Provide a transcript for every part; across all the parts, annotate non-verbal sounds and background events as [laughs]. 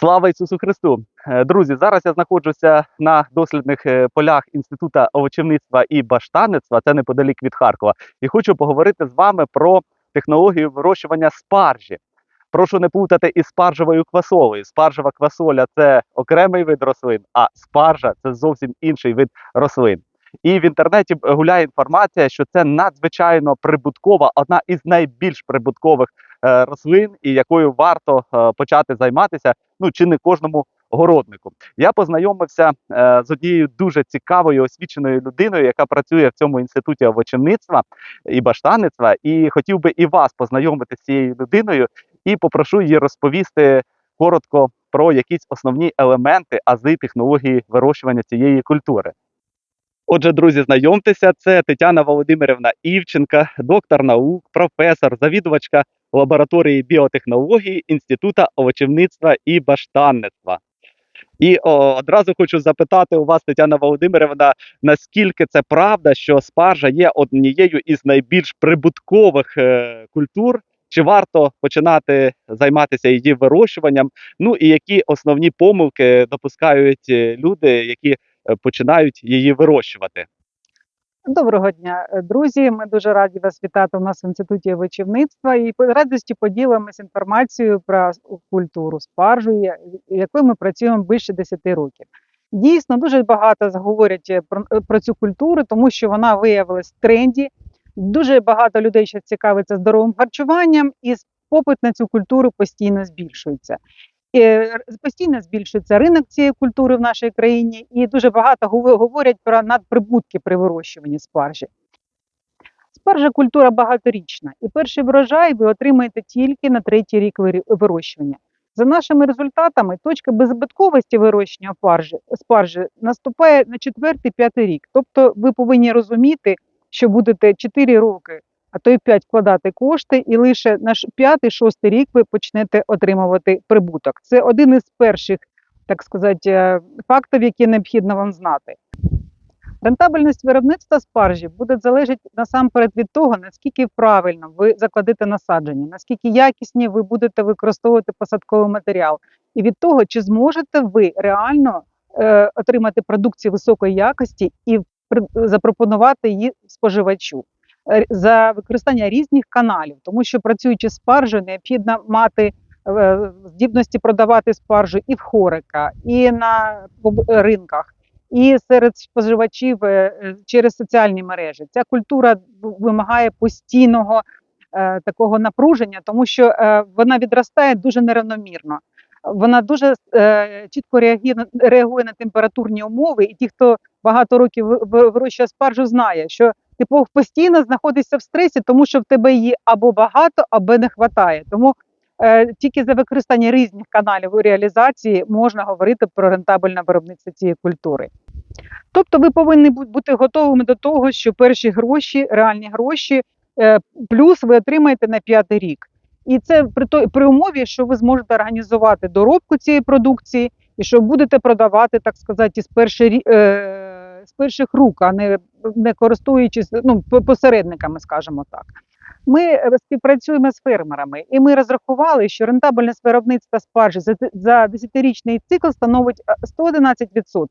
Слава Ісусу Христу! Е, Друзі, зараз я знаходжуся на дослідних е, полях Інституту овочівництва і баштанництва, це неподалік від Харкова, і хочу поговорити з вами про технологію вирощування спаржі. Прошу не плутати із спаржевою квасолею. Спаржева квасоля це окремий вид рослин, а спаржа це зовсім інший вид рослин. І в інтернеті гуляє інформація, що це надзвичайно прибуткова, одна із найбільш прибуткових рослин, і якою варто е, почати займатися, ну чи не кожному городнику. Я познайомився е, з однією дуже цікавою освіченою людиною, яка працює в цьому інституті овочівництва і баштанництва, і хотів би і вас познайомити з цією людиною, і попрошу її розповісти коротко про якісь основні елементи ази технології вирощування цієї культури. Отже, друзі, знайомтеся, це Тетяна Володимирівна Івченка, доктор наук, професор, завідувачка лабораторії біотехнології Інституту овочівництва і баштанництва. І о, одразу хочу запитати у вас, Тетяна Володимирівна, наскільки це правда, що спаржа є однією із найбільш прибуткових е, культур? Чи варто починати займатися її вирощуванням? Ну і які основні помилки допускають е, люди, які починають її вирощувати? Доброго дня, е, друзі. Ми дуже раді вас вітати у нас в інституті овочівництва і по радості поділимось інформацією про культуру спаржу, якою ми працюємо більше 10 років. Дійсно, дуже багато говорять е, про, е, про цю культуру, тому що вона виявилась в тренді. Дуже багато людей зараз цікавиться здоровим харчуванням, і попит на цю культуру постійно збільшується. Р- постійно збільшується ринок цієї культури в нашій країні, і дуже багато говорять про надприбутки при вирощуванні спаржі. Спаржа культура багаторічна, і перший врожай ви отримаєте тільки на третій рік вирощування. За нашими результатами, точка беззбитковості вирощення спаржі, спаржі наступає на четвертий-п'ятий рік. Тобто ви повинні розуміти, що будете 4 роки, а то й 5 вкладати кошти, і лише на ш- п'ятий-шостий рік ви почнете отримувати прибуток. Це один із перших, так сказати, е, фактів, які необхідно вам знати. Рентабельність виробництва спаржі буде залежати насамперед від того, наскільки правильно ви закладете насадження, наскільки якісні ви будете використовувати посадковий матеріал, і від того, чи зможете ви реально е, отримати продукцію високої якості і запропонувати її споживачу за використання різних каналів, тому що працюючи з спаржею, необхідно мати е, здібності продавати спаржу і в хорика, і на ринках і серед споживачів е, е, через соціальні мережі. Ця культура вимагає постійного е, такого напруження, тому що е, вона відростає дуже неравномірно. Вона дуже е, чітко реагує, реагує на температурні умови, і ті, хто багато років ви- ви- вирощує спаржу, знає, що ти постійно знаходишся в стресі, тому що в тебе її або багато, або не вистачає. Тому е, тільки за використання різних каналів у реалізації можна говорити про рентабельне виробництво цієї культури. Тобто ви повинні бути готовими до того, що перші гроші, реальні гроші, е, плюс ви отримаєте на п'ятий рік. І це при той при умові, що ви зможете організувати доробку цієї продукції і що будете продавати, так сказати, з перших, рі- е, з перших рук, а не, не користуючись ну, посередниками, скажімо так. Ми е, співпрацюємо з фермерами, і ми розрахували, що рентабельність виробництва спаржі за, за 10-річний цикл становить е, 111%.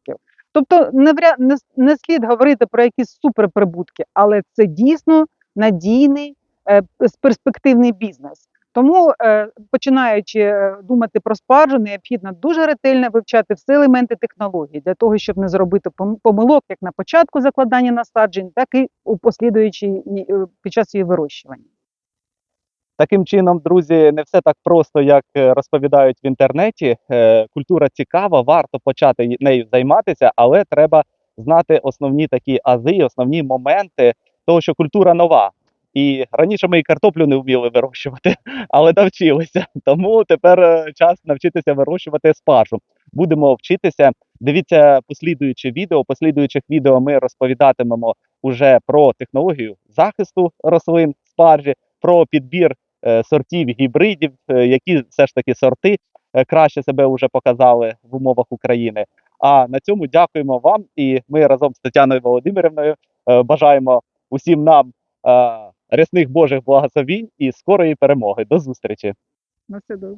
Тобто не, вря- не слід говорити про якісь суперприбутки, але це дійсно надійний е, перспективний бізнес. Тому, е, починаючи е, думати про спаржу, необхідно дуже ретельно вивчати всі елементи технології для того, щоб не зробити помилок як на початку закладання насаджень, так і у послідуючій е, під час її вирощування. Таким чином, друзі, не все так просто, як розповідають в інтернеті. Культура цікава, варто почати нею займатися, але треба знати основні такі ази, основні моменти того, що культура нова. І раніше ми і картоплю не вміли вирощувати, [laughs] але навчилися. Тому тепер е, час навчитися вирощувати спаржу. Будемо вчитися. Дивіться послідуючі відео. Послідуючих відео ми розповідатимемо уже про технологію захисту рослин спаржі, про підбір е, сортів гібридів, е, які все ж таки сорти краще себе вже показали в умовах України. А на цьому дякуємо вам. І ми разом з Тетяною Володимирівною бажаємо усім нам рясних Божих благословінь і скорої перемоги. До зустрічі! На все.